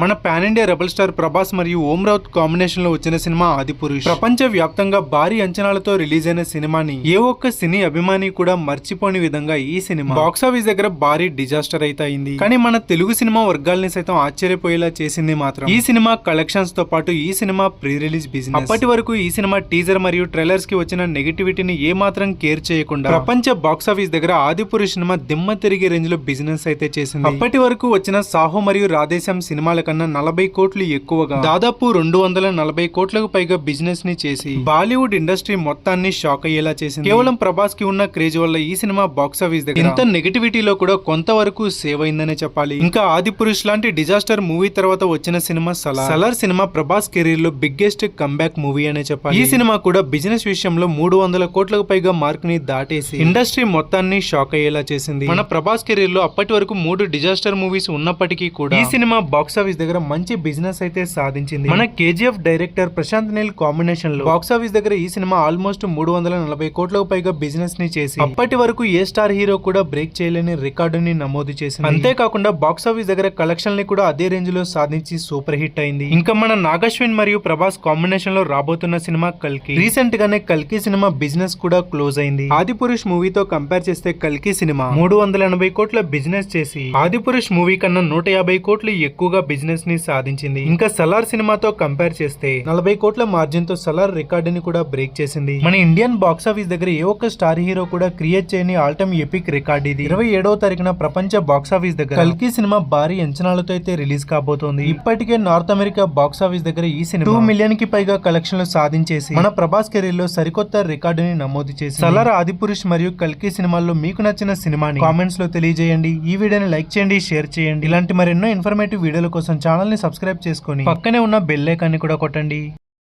మన pan India rebel star Prabhas మరియు ఓం రౌత్ కాంబినేషన్లో వచ్చిన సినిమా ఆదిపురుష్ ప్రపంచ వ్యాప్తంగా భారీ అంచనాలతో రిలీజ్ అయిన సినిమాని ఏ ఒక్క సినీ అభిమాని కూడా మర్చిపోని విధంగా ఈ సినిమా బాక్స్ ఆఫీస్ దగ్గర భారీ డిజాస్టర్ అయితే అయింది. కానీ మన తెలుగు సినిమా వర్గాల్ని సైతం ఆశ్చర్యపోయేలా చేసింది మాత్రం. ఈ సినిమా కలెక్షన్స్తో పాటు ఈ సినిమా ప్రీ రిలీజ్ బిజినెస్ అప్పటి వరకు ఈ సినిమా టీజర్ మరియు ట్రైలర్స్కి వచ్చిన నెగటివిటీని ఏ మాత్రం కేర్ చేయకుండా ప్రపంచ బాక్స్ ఆఫీస్ దగ్గర ఆదిపురుష్ సినిమా దిమ్మ తిరిగి రేంజ్లో బిజినెస్ అయితే చేసింది. అప్పటి వరకు వచ్చిన సాహో మరియు రాధేశం సినిమాల కన్నా నలభై కోట్లు ఎక్కువగా దాదాపు రెండు వందల నలభై కోట్లకు పైగా బిజినెస్ని చేసి బాలీవుడ్ ఇండస్ట్రీ మొత్తాన్ని షాక్ అయ్యేలా చేసింది. కేవలం ప్రభాస్కి ఉన్న క్రేజ్ వల్ల ఈ సినిమా బాక్స్ ఆఫీస్ దగ్గర ఇంత నెగటివిటీలో కూడా కొంతవరకు సేవ్ అయిందనే చెప్పాలి. ఇంకా ఆది పురుష్ లాంటి డిజాస్టర్ మూవీ తర్వాత వచ్చిన సినిమా సలార్. సలార్ సినిమా ప్రభాస్ కెరీర్లో బిగ్గెస్ట్ కంబ్యాక్ మూవీ అనే చెప్పాలి. ఈ సినిమా కూడా బిజినెస్ విషయంలో మూడు వందల కోట్లకు పైగా మార్క్ని దాటేసి ఇండస్ట్రీ మొత్తాన్ని షాక్ అయ్యేలా చేసింది. మన ప్రభాస్ కెరీర్లో అప్పటి వరకు మూడు డిజాస్టర్ మూవీస్ ఉన్నప్పటికీ కూడా ఈ సినిమా బాక్స్ ఆఫీస్ దగ్గర మంచి బిజినెస్ అయితే సాధించింది. మన కేజీఎఫ్ డైరెక్టర్ ప్రశాంత్ నీల్ కాంబినేషన్లో బాక్స్ ఆఫీస్ దగ్గర ఈ సినిమా ఆల్మోస్ట్ మూడు వందల నలభై కోట్లకు పైగా బిజినెస్ని చేసి అప్పటి వరకు ఏ స్టార్ హీరో కూడా బ్రేక్ చేయలేని రికార్డుని నమోదు చేసింది. అంతేకాకుండా బాక్స్ ఆఫీస్ దగ్గర కలెక్షన్ని కూడా అదే రేంజ్లో సాధించి సూపర్ హిట్ అయింది. ఇంకా మన నాగశ్విన్ మరియు ప్రభాస్ కాంబినేషన్లో రాబోతున్న సినిమా కల్కి. రీసెంట్ గానే కల్కి సినిమా బిజినెస్ కూడా క్లోజ్ అయింది. ఆదిపురుష్ మూవీతో కంపేర్ చేస్తే కల్కి సినిమా మూడు వందల ఎనభై కోట్ల బిజినెస్ చేసి ఆదిపురుష్ మూవీ కన్నా నూట యాభై కోట్లు ఎక్కువగా బిజినెస్ ని సాధించింది. ఇంకా సలార్ సినిమాతో కంపేర్ చేస్తే నలభై కోట్ల మార్జిన్తో సలార్ రికార్డుని కూడా బ్రేక్ చేసింది. మన ఇండియన్ బాక్స్ ఆఫీస్ దగ్గర ఏ ఒక్క స్టార్ హీరో కూడా క్రియేట్ చేయని ఆల్ టైమ్ ఎపిక్ రికార్డ్ ఇది. ఇరవై ఏడవ తారీఖున ప్రపంచ బాక్స్ ఆఫీస్ దగ్గర కల్కి సినిమా భారీ అంచనాలతో అయితే రిలీజ్ కాబోతోంది. ఇప్పటికే నార్త్ అమెరికా బాక్స్ ఆఫీస్ దగ్గర ఈ సినిమా టూ మిలియన్కి పైగా కలెక్షన్లు సాధించేసి మన ప్రభాస్ కెరీర్లో సరికొత్త రికార్డుని నమోదు చేసి సలార్ ఆదిపురుష్ మరియు కల్కి సినిమాల్లో మీకు నచ్చిన సినిమాని కామెంట్స్లో తెలియజేయండి. ఈ వీడియోని లైక్ చేయండి షేర్ చేయండి. ఇలాంటి మరెన్నో ఇన్ఫర్మేటివ్ వీడియోల కోసం మన ఛానల్ని సబ్స్క్రైబ్ చేసుకొని పక్కనే ఉన్న బెల్ ఐకాన్ని కూడా కొట్టండి.